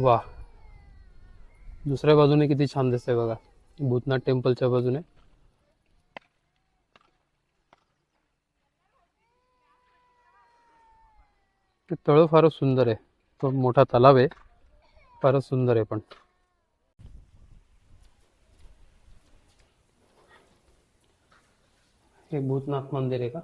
वा. दुसऱ्या बाजूने किती छान दिसतंय बघा. भूतनाथ टेम्पलच्या बाजूने. ते तळ फारच सुंदर आहे. तो मोठा तलाव आहे. फारच सुंदर आहे पण. हे भूतनाथ मंदिर आहे का?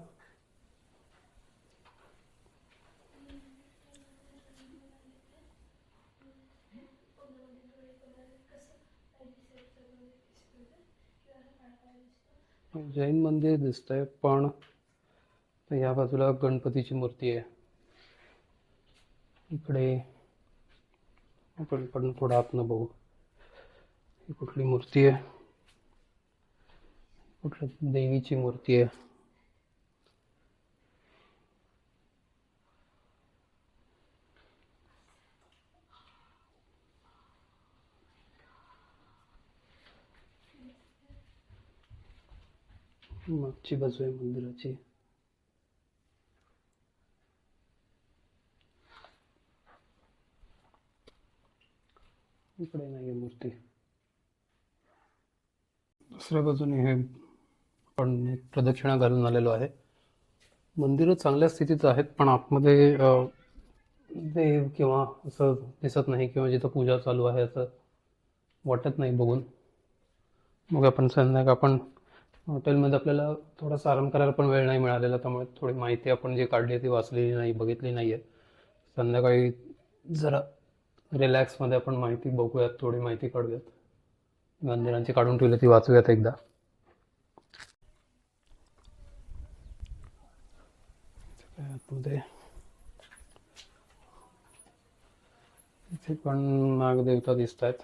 जैन मंदिर दिसतंय पण या बाजूला गणपतीची मूर्ती आहे. इकडे आपण पण थोडं आतनं बघू. ही कुठली मूर्ती आहे? कुठल्या देवीची मूर्ती आहे? मागची बाजू आहे मंदिराची. इकडे नाही आहे मूर्ती. दुसऱ्या बाजूने हे पण एक प्रदक्षिणा घालून आलेलो आहे. मंदिरं चांगल्या स्थितीत आहेत पण आतमध्ये देव किंवा असं दिसत नाही किंवा जिथं पूजा चालू आहे असं वाटत नाही बघून. मग आपण संध्याकाळ आपण हॉटेलमध्ये आपल्याला थोडासा आराम करायला पण वेळ नाही मिळालेला त्यामुळे थोडी माहिती आपण जी काढली आहे ती वाचलेली नाही बघितली नाही आहे संध्याकाळी जरा रिलॅक्समध्ये आपण माहिती बघूयात थोडी माहिती काढूयात. मंदिरांची काढून ठेवली ती वाचूयात एकदा. काय इथे पण नागदेवता दिसत आहेत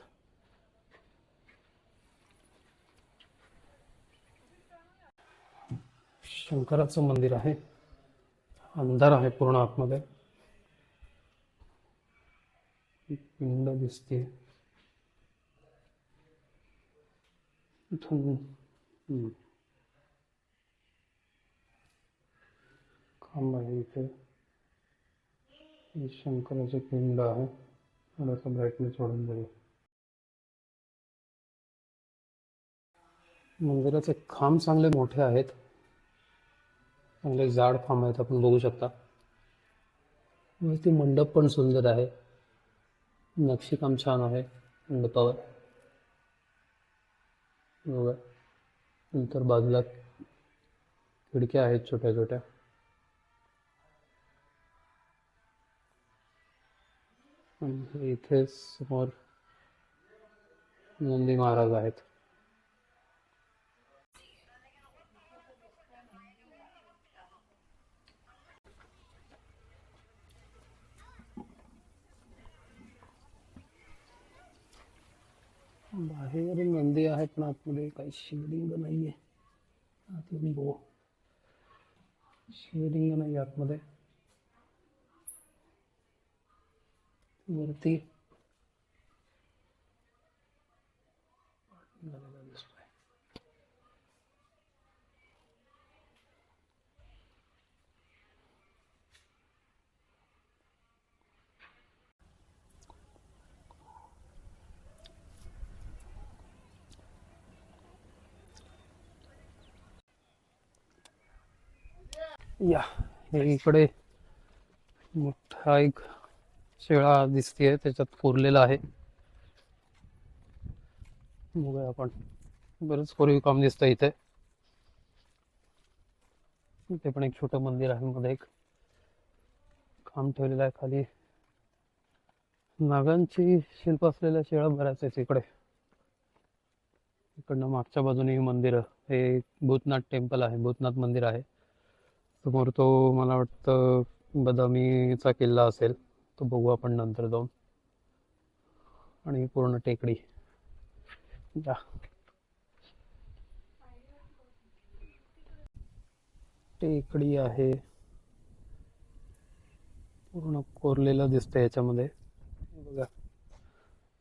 शंकराचं मंदिर आहे. अंधार आहे पूर्ण आतमध्ये. एक पिंड दिसते. इथून खांब आहे इथे. शंकराचे पिंड आहे. थोडासा ब्राईटनेस वाढून जाईल. मंदिराचे खांब चांगले मोठे आहेत. चांगले जाड खांब आहेत आपण बघू शकता. मंडप पण सुंदर आहे. नक्षीकाम छान आहे मंडपावर. बघा, नंतर बाजूला खिडक्या आहेत छोट्या छोट्या. इथे समोर नंदी महाराज आहेत. बाहेर नंदी आहे पण आतमध्ये काही शिवलिंग नाहीये. आतमध्ये बो. शिवलिंग नाही आतमध्ये. वरती या. हे इकडे मोठा एक शेळा दिसतीये त्याच्यात कोरलेला आहे. बघूया आपण. बरंच कोरीव काम दिसतं इथे. इथे पण एक छोटं मंदिर आहे मध्ये एक खांब ठेवलेला आहे खाली. नागांची शिल्प असलेल्या शेळा बऱ्याच आहेत इकडे इकडनं मागच्या बाजूने मंदिर हे भूतनाथ टेम्पल आहे भूतनाथ मंदिर आहे. समोर तो मला वाटतं बदामीचा किल्ला असेल. तो बघू आपण नंतर जाऊन. आणि पूर्ण टेकडी. जा. टेकडी आहे. पूर्ण कोरलेलं दिसतं याच्यामध्ये. बघा.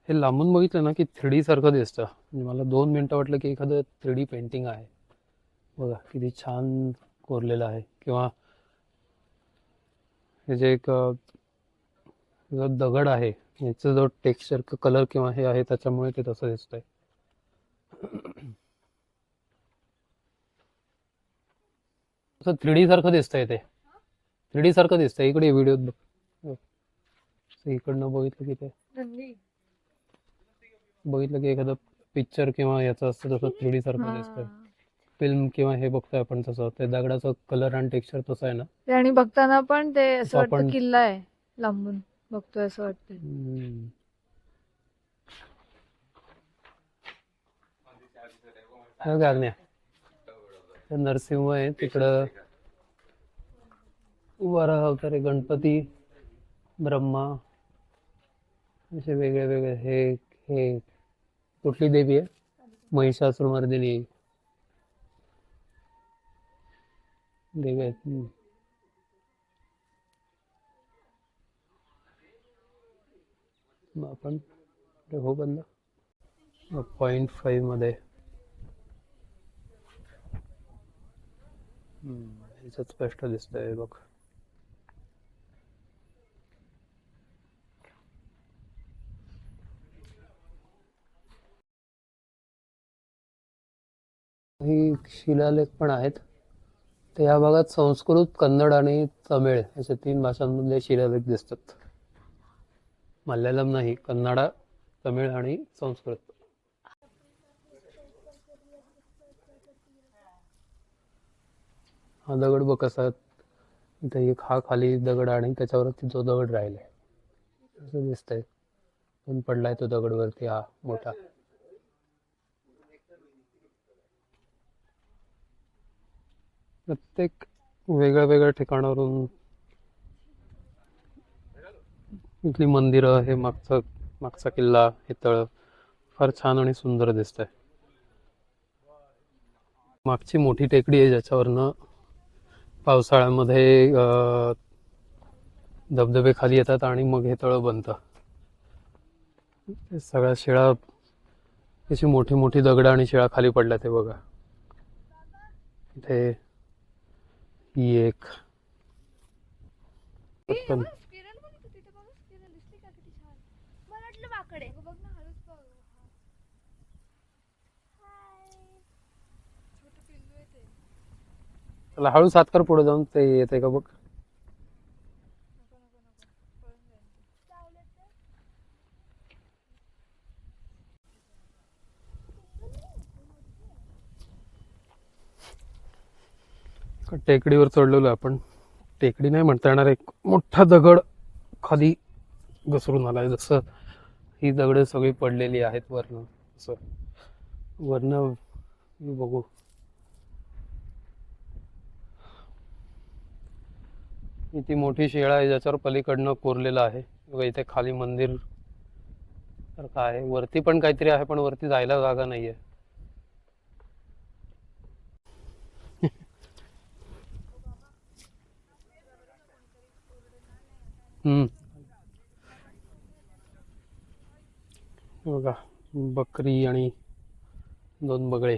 हे लांबून बघितलं ना की थ्री सारखं दिसतं. म्हणजे मला दोन मिनटं वाटलं की एखादं थ्री डी पेंटिंग आहे. बघा किती छान कोरलेलं आहे. किंवा हे जे एक जो दगड आहे याचं जो टेक्स्चर कलर किंवा हे आहे त्याच्यामुळे ते तसं दिसतंय. असं थ्री डी सारखं दिसतंय ते. थ्री डी सारखं दिसतंय. इकडे व्हिडिओत बघ. इकडनं बघितलं की ते. बघितलं की एखादं पिक्चर किंवा याचं असतं तसं थ्री डी सारखं दिसतंय. फिल्म किंवा हे बघतोय आपण तसं. ते दगडाचं कलर आणि टेक्स्चर तसं आहे ना? ते आणि बघताना पण ते असं वाटतं आपण- किल्ला आहे लांबून. बघतोय असं वाटतं हम्म. हा गारण्या ते नरसिंह आहे तिकडं बारा अवतार गणपती ब्रह्मा असे वेगळे वेगळे हे हे कुठली देवी आहे? महिषासुरमर्दिनी. देवी. आहेत मग आपण हो बंद. पॉईंट फाईव्हमध्ये. हम्म, स्पष्ट दिसतंय बघ. ही शिलालेख पण आहेत. तर या भागात संस्कृत कन्नड आणि तमिळ अशा तीन भाषांमधले शिलालेख दिसतात. मल्याळम नाही कन्नडा तमिळ आणि संस्कृत. हा दगड बघ कसा इथे एक हा खाली दगड आणि त्याच्यावरती जो दगड राहिलाय. असं दिसतंय. पण पडलाय तो दगडवरती हा मोठा. प्रत्येक वेगळ्या वेगळ्या ठिकाणावरून इथली मंदिरं हे मागचं मागचा किल्ला हे तळ फार छान आणि सुंदर दिसतंय. मागची मोठी टेकडी आहे ज्याच्यावरनं पावसाळ्यामध्ये धबधबे खाली येतात आणि मग हे तळं बनतं. सगळ्या शिळा अशी मोठी मोठी दगडं आणि शिळा खाली पडल्या ते बघा. इथे ही एक पटकन. किरण बघ तू तिथे बघ किरण दिसली का किती छान? मला वाटलं वाकडे बघ ना हळूच बघ. हाय छोटं पिल्लू आहे ते. त्याला हळू सातकर पुढे जाऊन. ते येते का बघ? टेकडीवर चढलेलो आहे आपण. टेकडी नाही म्हणता येणार एक मोठा दगड खाली घसरून आला आहे जसं ही दगडं सगळी पडलेली आहेत वरनं. असं वरनं बघू. ती मोठी शेळा आहे ज्याच्यावर पलीकडनं कोरलेलं आहे. इथे खाली मंदिर सारखं आहे. वरती पण काहीतरी आहे पण वरती जायला जागा नाही आहे बघा बकरी आणि दोन बगळे.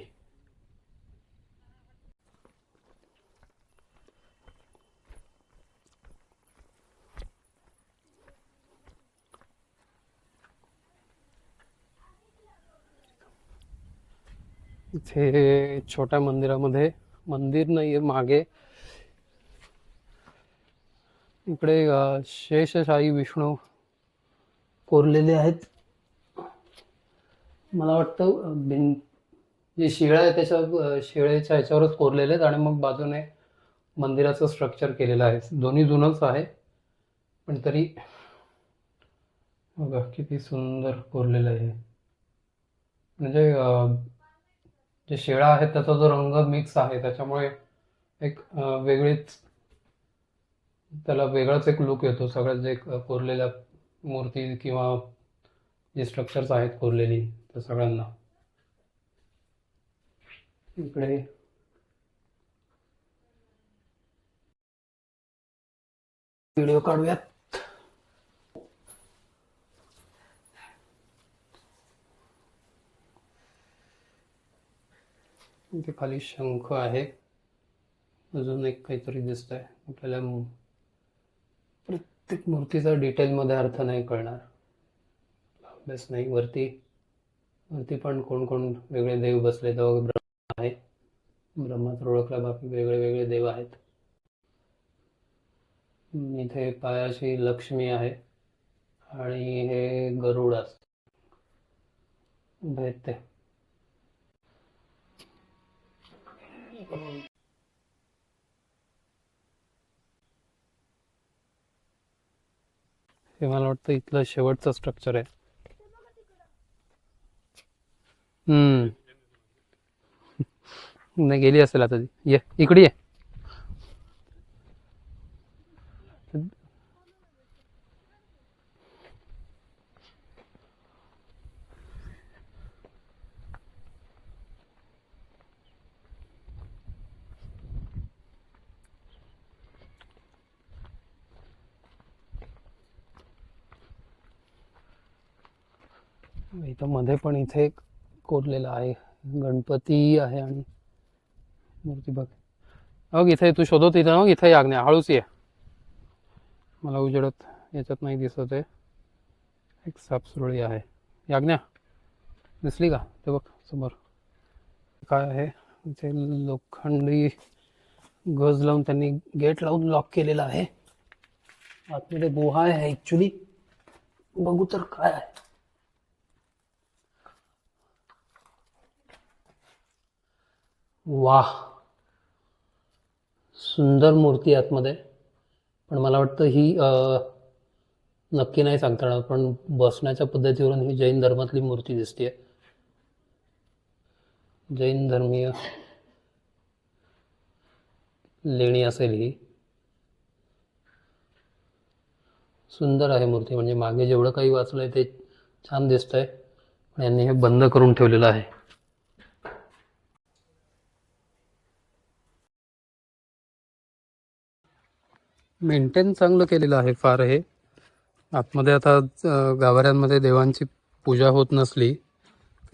इथे छोट्या मंदिरामध्ये मंदिर नाहीये मागे इकडे शेषशाही विष्णू कोरलेले आहेत. मला वाटतं भिं जे शिळा आहे त्याच्या शिळेच्या ह्याच्यावरच कोरलेले आहेत आणि मग बाजूने मंदिराचं स्ट्रक्चर केलेलं आहे. दोन्ही जुनंच आहे पण तरी बघा किती सुंदर कोरलेलं आहे म्हणजे जे शिळा आहे त्याचा जो रंग मिक्स आहे त्याच्यामुळे एक वेगळीच त्याला वेगळाच एक लुक येतो. सगळ्यात जे कोरलेल्या मूर्ती किंवा जे स्ट्रक्चर्स आहेत कोरलेली त्या सगळ्यांना. इकडे. व्हिडिओ काढूयात. इथे खाली शंख आहे. अजून एक काहीतरी दिसतंय. आपल्याला प्रत्येक मूर्तीचा डिटेलमध्ये अर्थ नाही कळणार. अभ्यास नाही. वरती वरती पण कोण कोण वेगळे देव बसले तर ब्रह्मा आहे. ब्रह्मात तर ओळखला बाकी वेगळे वेगळे देव आहेत. इथे पायाशी लक्ष्मी आहे आणि हे गरुड असत. भेटते. हे मला वाटतं इथलं शेवटचं स्ट्रक्चर आहे. हम्म. नाही गेली असेल आता ती. ये इकडे ये. इथं मध्ये पण इथे एक कोरलेलं आहे. गणपती आहे आणि मूर्ती बघ. अग इथे तू शोधत इथं मग इथे याग्न्या हळूच ये. मला उजेडत याच्यात नाही दिसत आहे. एक सापसुरळी आहे. याज्ञा दिसली का? ते बघ समोर. काय आहे? इथे लोखंडी गज लावून त्यांनी गेट लावून लॉक केलेला आहे. आतमध्ये गुहा आहे ॲक्च्युली बघू तर काय आहे. वाह. सुंदर मूर्ती आतमध्ये. पण मला वाटतं ही नक्की नाही सांगता येणार पण बसण्याच्या पद्धतीवरून ही जैन धर्मातली मूर्ती दिसते जैन धर्मीय लेणी असेल ही. सुंदर आहे मूर्ती म्हणजे मागे जेवढं काही वाचलंय ते छान दिसतंय. पण यांनी हे बंद करून ठेवलेलं आहे. मेंटेन चांगलं केलेलं आहे फार हे. आतमध्ये आता गाभाऱ्यांमध्ये देवांची पूजा होत नसली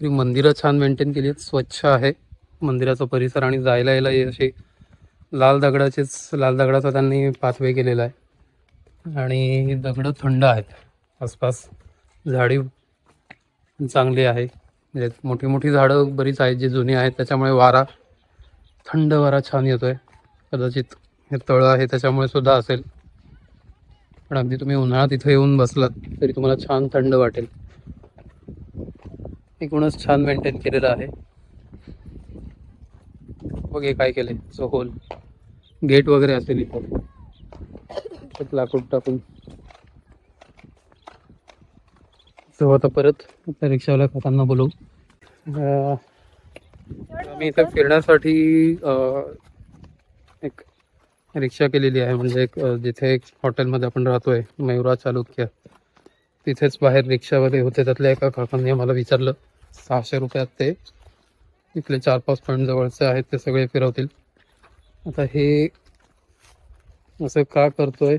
तरी मंदिरं छान मेंटेन केली आहेत. स्वच्छ आहे. मंदिराचा परिसर आणि जायला यायला असे लाल दगडाचेच लाल दगडाचा त्यांनी पाथवे केलेला आहे. आणि दगडं थंड आहेत. आसपास झाडी चांगली आहे. म्हणजे मोठी मोठी झाडं बरीच आहेत जी जुनी आहेत. त्याच्यामुळे वारा थंड वारा छान येतो आहे कदाचित हे तळं आहे त्याच्यामुळे सुद्धा असेल. पण अगदी तुम्ही उन्हाळ्यात इथं येऊन बसलात तरी तुम्हाला छान थंड वाटेल. एकूणच छान मेंटेन केलेलं आहे. बघे काय केले सो होल गेट वगैरे असेल इथं. लाकूड टाकून. सो आता परत त्या रिक्षावाल्या काकांना बोलवू अं, आम्ही इथे फिरण्यासाठी एक रिक्षा केलेली आहे. म्हणजे एक जिथे एक हॉटेलमध्ये आपण राहतोय मयुरा चालुक्य. तिथेच बाहेर रिक्षावाले होते त्यातल्या एका काकांनी मला विचारलं सहाशे रुपयात ते इथले चार पाच पॉईंट जवळचे आहेत ते सगळे फिरवतील. आता हे असं का करतोय?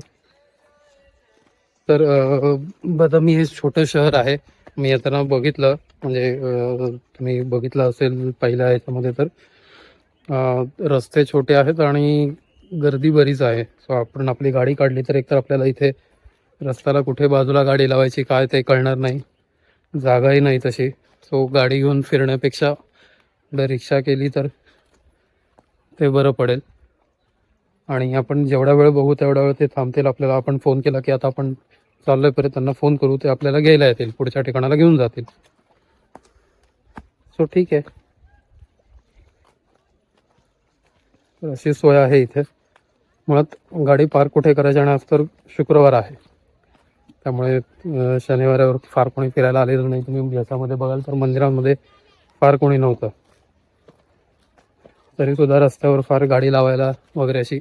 तर बदामी हे छोटं शहर आहे. मी येताना बघितलं म्हणजे तुम्ही बघितलं असेल पहिल्या याच्यामध्ये तर. रस्ते छोटे आहेत आणि गर्दी बरीच आहे. सो आपण आपली गाडी काढली तर एकतर आपल्याला इथे रस्त्याला कुठे बाजूला गाडी लावायची काय ते कळणार नाही. जागाही नाही तशी. सो गाडी घेऊन फिरण्यापेक्षा रिक्षा केली तर ते बरं पडेल. आणि आपण जेवढा वेळ बघू तेवढा वेळ ते थांबतील. आपल्याला आपण फोन केला की आता आपण चाललोय परत त्यांना फोन करू ते आपल्याला घ्यायला येतील पुढच्या ठिकाणाला घेऊन जातील. सो ठीक आहे. तर अशी सोय आहे इथे. मुळात गाडी पार्क कुठे करायची आणि आज तर शुक्रवार आहे. त्यामुळे शनिवारावर फार कोणी फिरायला आलेलं नाही. तुम्ही याच्यामध्ये बघाल तर मंदिरामध्ये फार कोणी नव्हतं. तरी सुद्धा रस्त्यावर फार गाडी लावायला वगैरे अशी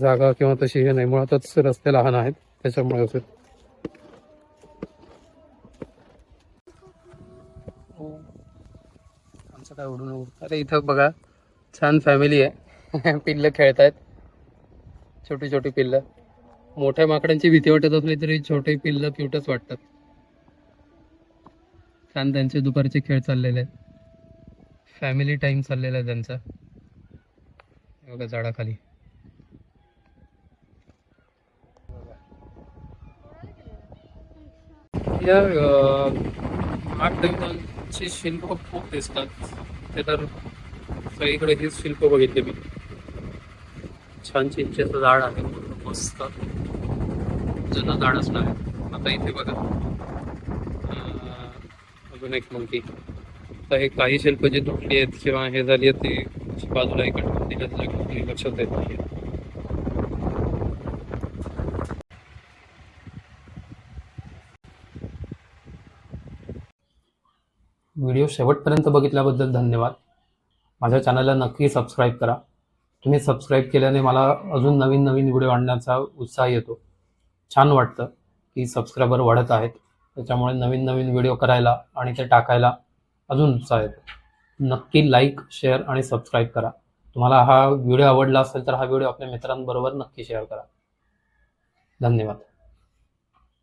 जागा किंवा तशी हे नाही. मुळातच रस्ते लहान आहेत. त्याच्यामुळे असेल हो. आमचं काय उडून उडून अरे इथं बघा छान फॅमिली आहे. पिल्लं खेळतायत. छोटी छोटी पिल्लं. मोठ्या माकडांची भीती वाटत असली तरी छोटे पिल्लं क्यूटच वाटतात. छान त्यांचे दुपारचे खेळ चाललेले आहेत. फॅमिली टाइम चाललेला आहे त्यांचा. बघा झाडाखाली. या अं, आठ शिल्प खूप दिसतात. ते तर सगळीकडे हीच शिल्प बघितले मी. छान चिंचेचं झाड आहे. मस्त. जुनं झाडच नाही. आता इथे बघा. अजून एक मंकी आता हे काही शिल्प जी तुटली आहेत किंवा हे झाली आहेत ती बाजूला इकडून दिल्याचं लक्षात येत नाही. व्हिडिओ शेवटपर्यंत बघितल्याबद्दल धन्यवाद. माझ्या चॅनलला नक्की सबस्क्राईब करा. तुम्ही सबस्क्राईब केल्याने मला अजून नवीन नवीन व्हिडिओ आणण्याचा उत्साह येतो. छान वाटतं की सबस्क्रायबर वाढत आहेत. त्याच्यामुळे नवीन नवीन व्हिडिओ करायला आणि ते टाकायला अजून उत्साह येतो. नक्की लाईक शेअर आणि सबस्क्राईब करा. तुम्हाला हा व्हिडिओ आवडला असेल तर हा व्हिडिओ आपल्या मित्रांबरोबर नक्की शेअर करा. धन्यवाद.